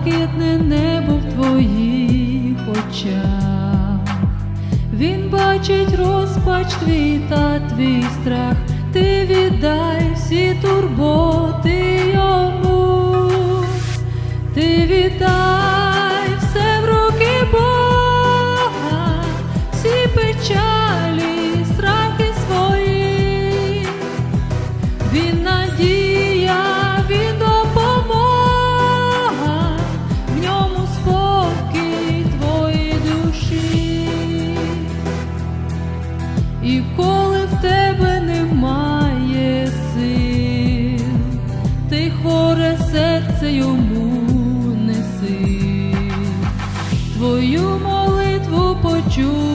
Блакитне небо в твоїх очах. Він бачить розпач твій та твій страх, ти віддай всі турботи йому, ти віддай І коли в тебе немає сил, ти хоре серце йому неси. Твою молитву почує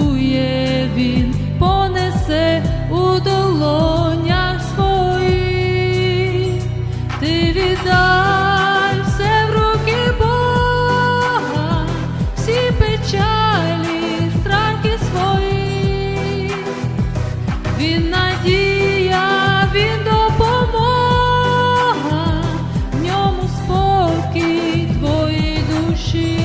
You.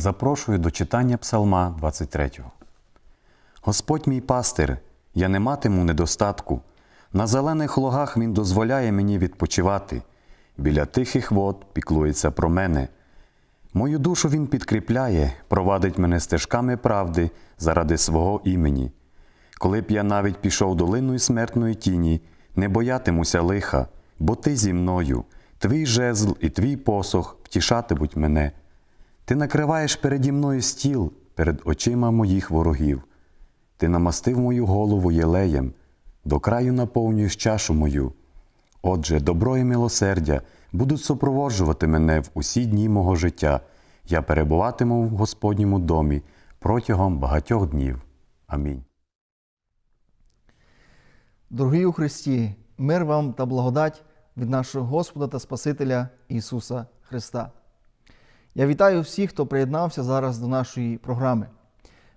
Запрошую до читання Псалма 23. Господь мій пастир, я не матиму недостатку. На зелених лугах Він дозволяє мені відпочивати. Біля тихих вод піклується про мене. Мою душу Він підкріпляє, провадить мене стежками правди заради свого імені. Коли б я навіть пішов долиною смертної тіні, не боятимуся лиха, бо ти зі мною, твій жезл і твій посох втішатимуть мене. Ти накриваєш переді мною стіл перед очима моїх ворогів. Ти намастив мою голову єлеєм, до краю наповнюєш чашу мою. Отже, добро і милосердя будуть супроводжувати мене в усі дні мого життя. Я перебуватиму в Господньому домі протягом багатьох днів. Амінь. Дорогі у Христі, мир вам та благодать від нашого Господа та Спасителя Ісуса Христа. Я вітаю всіх, хто приєднався зараз до нашої програми.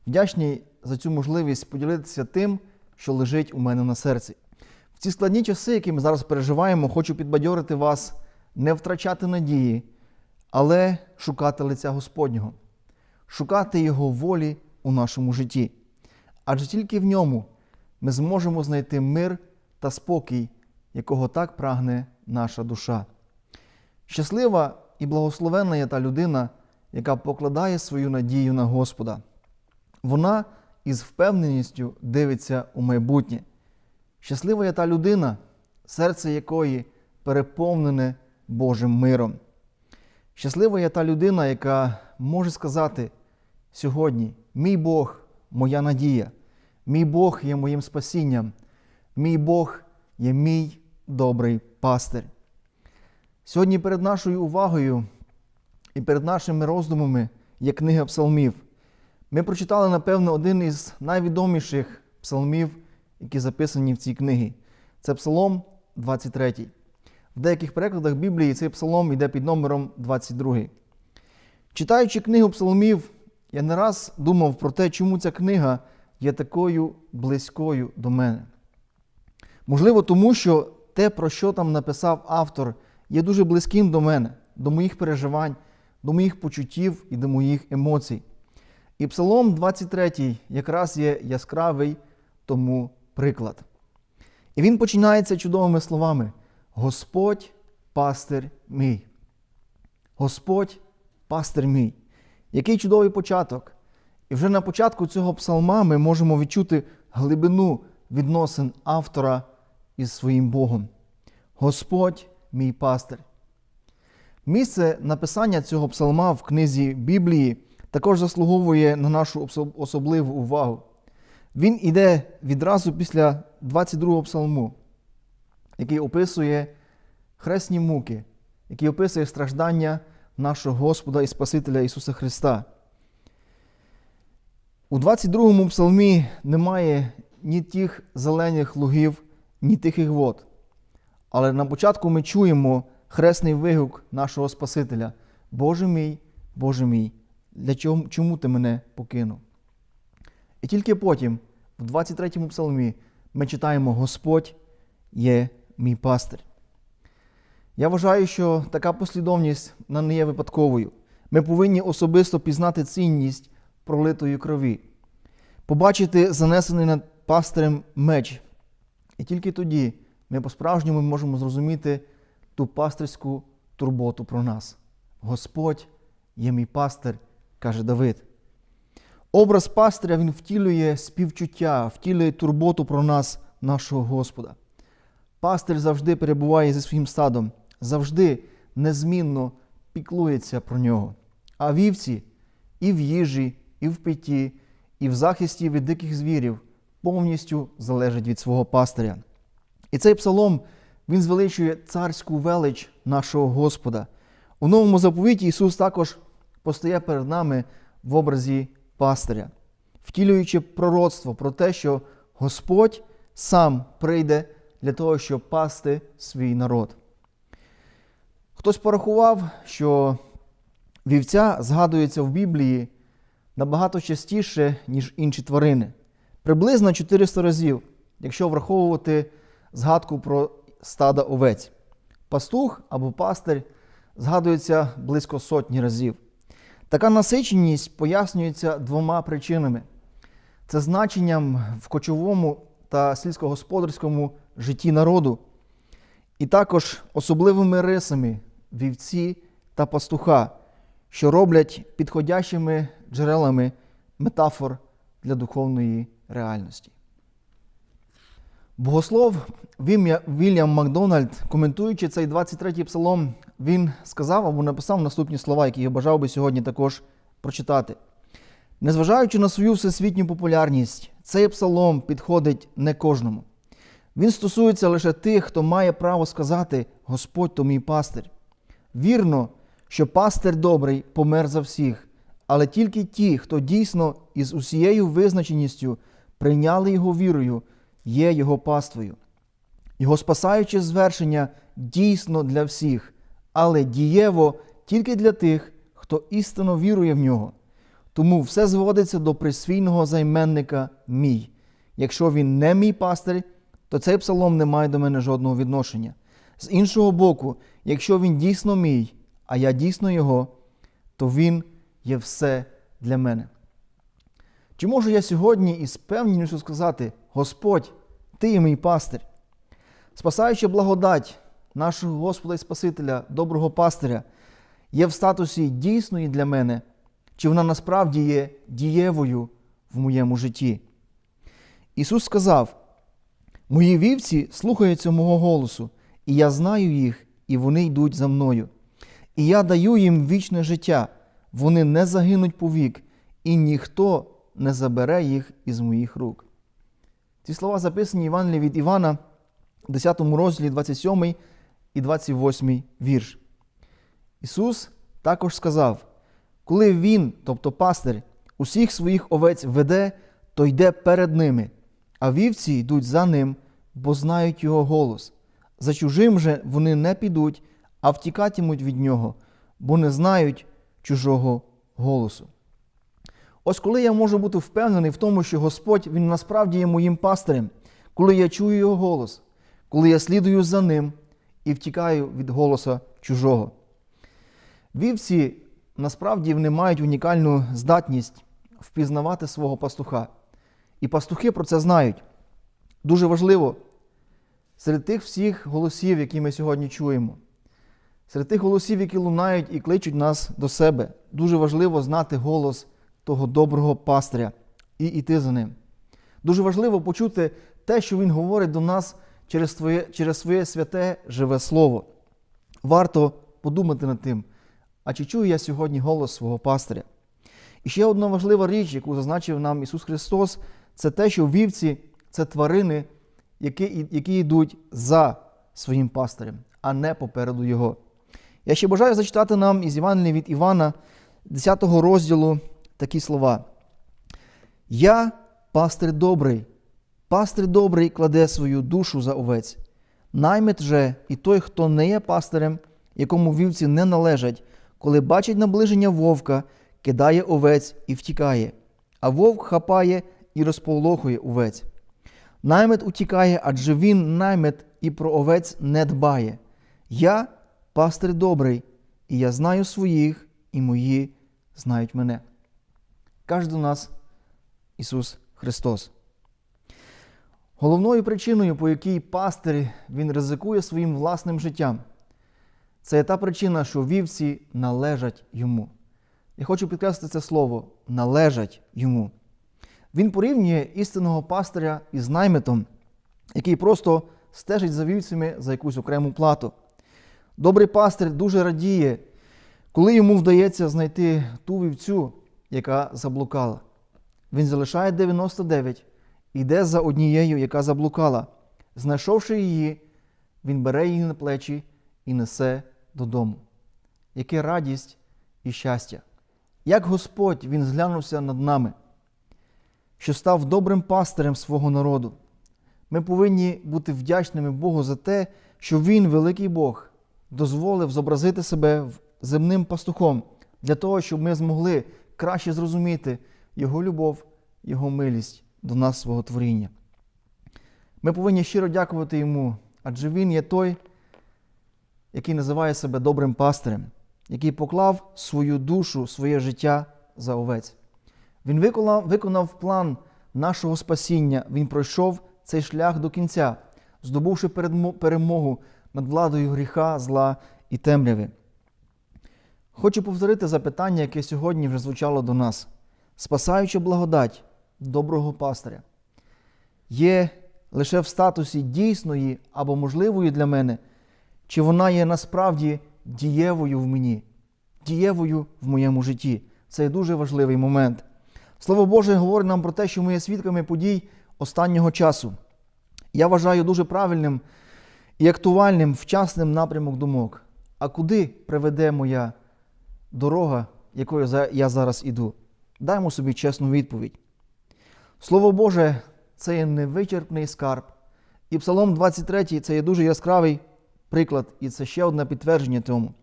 Вдячний за цю можливість поділитися тим, що лежить у мене на серці. В ці складні часи, які ми зараз переживаємо, хочу підбадьорити вас не втрачати надії, але шукати лиця Господнього, шукати Його волі у нашому житті. Адже тільки в ньому ми зможемо знайти мир та спокій, якого так прагне наша душа. Щаслива і благословенна є та людина, яка покладає свою надію на Господа. Вона із впевненістю дивиться у майбутнє. Щаслива є та людина, серце якої переповнене Божим миром. Щаслива є та людина, яка може сказати сьогодні: мій Бог, моя надія, мій Бог є моїм спасінням, мій Бог є мій добрий пастир. Сьогодні перед нашою увагою і перед нашими роздумами є книга псалмів. Ми прочитали, напевно, один із найвідоміших псалмів, які записані в цій книгі. Це Псалом 23. В деяких перекладах Біблії цей псалом йде під номером 22. Читаючи книгу псалмів, я не раз думав про те, чому ця книга є такою близькою до мене. Можливо, тому що те, про що там написав автор, є дуже близьким до мене, до моїх переживань, до моїх почуттів і до моїх емоцій. І Псалом 23 якраз є яскравий тому приклад. І він починається чудовими словами: Господь пастир мій. Господь пастир мій. Який чудовий початок. І вже на початку цього псалма ми можемо відчути глибину відносин автора із своїм Богом. Господь мій пастир. Місце написання цього псалма в книзі Біблії також заслуговує на нашу особливу увагу. Він іде відразу після 22-го псалму, який описує хресні муки, який описує страждання нашого Господа і Спасителя Ісуса Христа. У 22-му псалмі немає ні тих зелених лугів, ні тихих вод. Але на початку ми чуємо хресний вигук нашого Спасителя: Боже мій, Боже мій, для чому, чому ти мене покинув? І тільки потім, в 23-му псалмі, ми читаємо Господь є мій пастир. Я вважаю, що така послідовність вона не є випадковою. Ми повинні особисто пізнати цінність пролитої крові, побачити занесений над пастирем меч. І тільки тоді ми по-справжньому можемо зрозуміти ту пастирську турботу про нас. Господь є мій пастир, каже Давид. Образ пастиря він втілює співчуття, втілює турботу про нас, нашого Господа. Пастир завжди перебуває зі своїм стадом, завжди незмінно піклується про нього. А вівці і в їжі, і в питті, і в захисті від диких звірів повністю залежать від свого пастиря. І цей псалом він звеличує царську велич нашого Господа. У новому заповіті Ісус також постає перед нами в образі пастиря, втілюючи пророцтво про те, що Господь сам прийде для того, щоб пасти свій народ. Хтось порахував, що вівця згадується в Біблії набагато частіше, ніж інші тварини. Приблизно 400 разів, якщо враховувати згадку про стада овець. Пастух або пастир згадується близько сотні разів. Така насиченість пояснюється двома причинами: це значенням в кочовому та сільськогосподарському житті народу, і також особливими рисами вівці та пастуха, що роблять підходящими джерелами метафор для духовної реальності. Богослов Вільям Макдональд, коментуючи цей 23-й псалом, він сказав або написав наступні слова, які я бажав би сьогодні також прочитати. Незважаючи на свою всесвітню популярність, цей псалом підходить не кожному. Він стосується лише тих, хто має право сказати Господь то мій пастир. Вірно, що пастир добрий помер за всіх, але тільки ті, хто дійсно із усією визначеністю прийняли його вірою, є його паствою. Його спасаюче звершення дійсно для всіх, але дієво тільки для тих, хто істинно вірує в нього. Тому все зводиться до присвійного займенника мій. Якщо він не мій пастир, то цей псалом не має до мене жодного відношення. З іншого боку, якщо він дійсно мій, а я дійсно його, то він є все для мене. Чи можу я сьогодні із певністю сказати: Господь, Ти є мій пастир? Спасаючи благодать нашого Господа і Спасителя, доброго пастиря, є в статусі дійсної для мене, чи вона насправді є дієвою в моєму житті? Ісус сказав: Мої вівці слухаються мого голосу, і я знаю їх, і вони йдуть за мною. І я даю їм вічне життя, вони не загинуть повік, і ніхто не забере їх із моїх рук. Ці слова записані в Євангелії від Івана 10 розділі 27 і 28 вірш. Ісус також сказав: коли Він, тобто пастир, усіх своїх овець веде, то йде перед ними, а вівці йдуть за ним, бо знають його голос. За чужим же вони не підуть, а втікатимуть від нього, бо не знають чужого голосу. Ось коли я можу бути впевнений в тому, що Господь Він насправді є моїм пастирем, коли я чую Його голос, коли я слідую за ним і втікаю від голоса чужого. Вівці насправді вони мають унікальну здатність впізнавати свого пастуха. І пастухи про це знають. Дуже важливо серед тих всіх голосів, які ми сьогодні чуємо, серед тих голосів, які лунають і кличуть нас до себе, дуже важливо знати голос того доброго пастиря і йти за ним. Дуже важливо почути те, що він говорить до нас через своє, через своє святе живе слово. Варто подумати над тим, а чи чую я сьогодні голос свого пастиря? І ще одна важлива річ, яку зазначив нам Ісус Христос, це те, що вівці це тварини, які, які йдуть за своїм пастирем, а не попереду Його. Я ще бажаю зачитати нам із Євангелія від Івана, 10 розділу, такі слова. Я пастир добрий, пастир добрий кладе свою душу за овець. Наймит же і той, хто не є пастирем, якому вівці не належать, коли бачить наближення вовка, кидає овець і втікає, а вовк хапає і розполохує овець. Наймит утікає, адже він наймит і про овець не дбає. Я пастир добрий, і я знаю своїх, і мої знають мене. Каже до нас Ісус Христос. Головною причиною, по якій пастир він ризикує своїм власним життям, це та причина, що вівці належать йому. Я хочу підкреслити це слово належать йому. Він порівнює істинного пастиря із наймитом, який просто стежить за вівцями за якусь окрему плату. Добрий пастир дуже радіє, коли йому вдається знайти ту вівцю, яка заблукала. Він залишає 99 і йде за однією, яка заблукала. Знайшовши її, він бере її на плечі і несе додому. Яке радість і щастя! Як Господь Він зглянувся над нами, що став добрим пастирем свого народу. Ми повинні бути вдячними Богу за те, що Він, великий Бог, дозволив зобразити себе земним пастухом для того, щоб ми змогли краще зрозуміти Його любов, Його милість до нас, свого творіння. Ми повинні щиро дякувати Йому, адже Він є той, який називає себе добрим пастирем, який поклав свою душу, своє життя за овець. Він виконав, виконав план нашого спасіння, Він пройшов цей шлях до кінця, здобувши перемогу над владою гріха, зла і темряви. Хочу повторити запитання, яке сьогодні вже звучало до нас. Спасаюча благодать доброго пастиря є лише в статусі дійсної або можливої для мене, чи вона є насправді дієвою в мені, дієвою в моєму житті. Це дуже важливий момент. Слово Боже говорить нам про те, що ми є свідками подій останнього часу. Я вважаю дуже правильним і актуальним вчасним напрямок думок. А куди приведе моя дорога, якою я зараз іду? Даймо собі чесну відповідь. Слово Боже, це є невичерпний скарб. І Псалом 23 це є дуже яскравий приклад, і це ще одне підтвердження тому.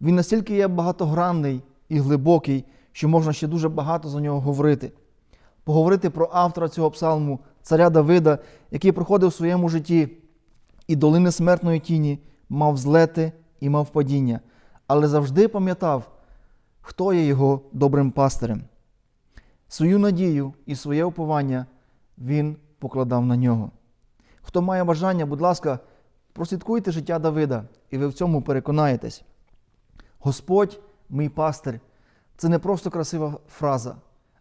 Він настільки є багатогранний і глибокий, що можна ще дуже багато за нього говорити. Поговорити про автора цього псалму, царя Давида, який проходив в своєму житті і долини смертної тіні, мав злети і мав падіння, але завжди пам'ятав, хто є його добрим пастирем. Свою надію і своє уповання він покладав на нього. Хто має бажання, будь ласка, прослідкуйте життя Давида, і ви в цьому переконаєтесь. Господь, мій пастир, це не просто красива фраза,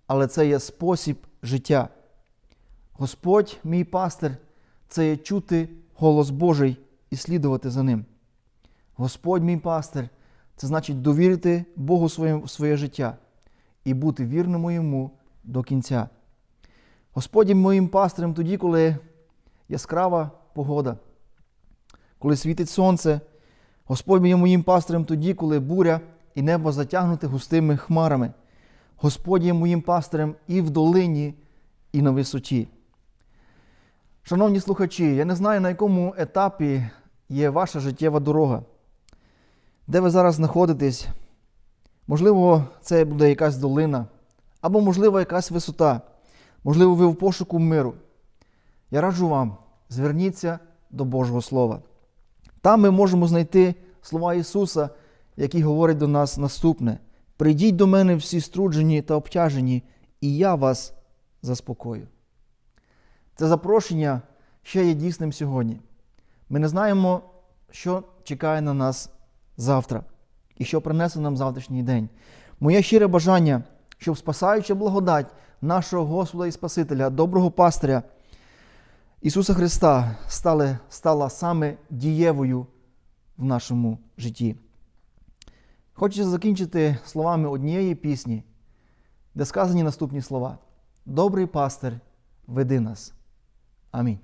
але це є спосіб життя. Господь, мій пастир, це є чути голос Божий і слідувати за ним. Господь, мій пастир, це значить довірити Богу своє, своє життя і бути вірним йому до кінця. Господь є моїм пастирем тоді, коли яскрава погода, коли світить сонце. Господь є моїм пастирем тоді, коли буря і небо затягнуте густими хмарами. Господь є моїм пастирем і в долині, і на висоті. Шановні слухачі, я не знаю, на якому етапі є ваша життєва дорога. Де ви зараз знаходитесь? Можливо, це буде якась долина, або, можливо, якась висота. Можливо, ви в пошуку миру. Я раджу вам, зверніться до Божого Слова. Там ми можемо знайти слова Ісуса, які говорять до нас наступне: Прийдіть до мене всі струджені та обтяжені, і я вас заспокою. Це запрошення ще є дійсним сьогодні. Ми не знаємо, що чекає на нас завтра і що принесе нам завтрашній день. Моє щире бажання, щоб спасаюча благодать нашого Господа і Спасителя, доброго пастиря Ісуса Христа стали, стала саме дієвою в нашому житті. Хочеться закінчити словами однієї пісні, де сказані наступні слова: Добрий пастир, веди нас. Амінь.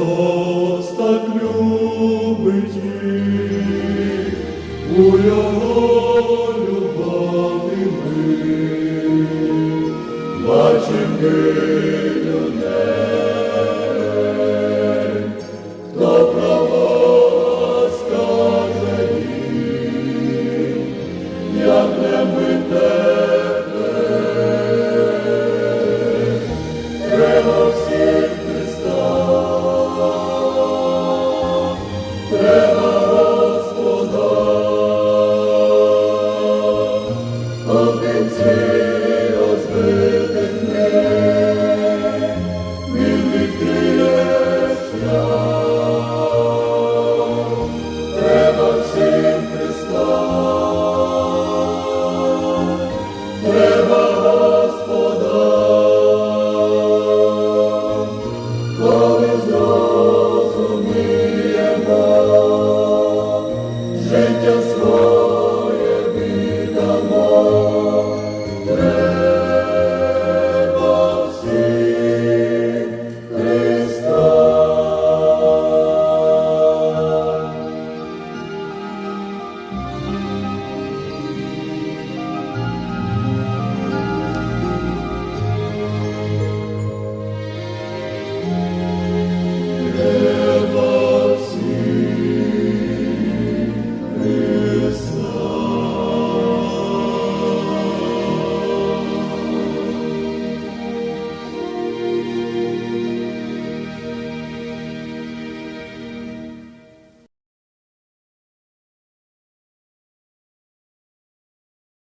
Христос